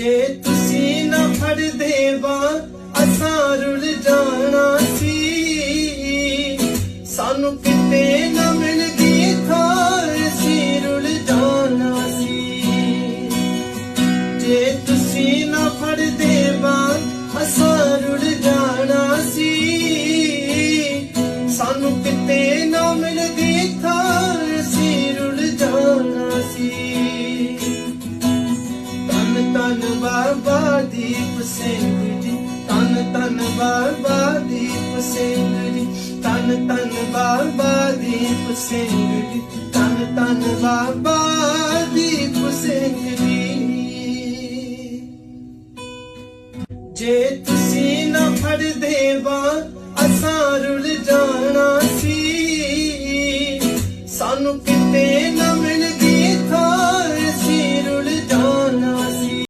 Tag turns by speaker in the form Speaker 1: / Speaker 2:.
Speaker 1: ਜੇ ਤੁਸੀਂ ਨਾ ਫੜਦੇ ਬਾਹ ਅਸਾਂ ਰੁਲ ਜਾਣਾ ਸੀ। ਸਾਨੂੰ ਕਿਤੇ ਨਾ ਮਿਲਦੀ ਥਾਂ ਅਸੀਂ ਰੁਲ ਜਾਣਾ ਸੀ। ਜੇ ਤੁਸੀਂ ਨਾ ਫੜਦੇ ਬਾਹ ਅਸਾਂ ਰੁਲ ਜਾਣਾ ਸੀ। ਸਾਨੂੰ ਕਿਤੇ ਨਾ ਮਿਲਦੀ ਥਾਂ ਤਨ ਬਾਬਾ ਦੀਪ ਸਿੰਘ ਜੀ, ਤਨ ਤਨ ਬਾਬਾ ਦੀਪ ਸਿੰਘ ਜੀ, ਤਨ ਤਨ ਬਾਬਾ ਦੀਪ ਸਿੰਘ ਜੀ, ਤਨ ਤਨ ਬਾਬਾ ਦੀਪ ਸਿੰਘ ਜੀ। ਜੇ ਤੁਸੀਂ ਨਾ ਫੜਦੇ ਬਾਹ ਅਸਾਂ ਰੁਲ ਜਾਣਾ ਸੀ। ਸਾਨੂੰ ਕਿਤੇ ਨਾ ਮਿਲ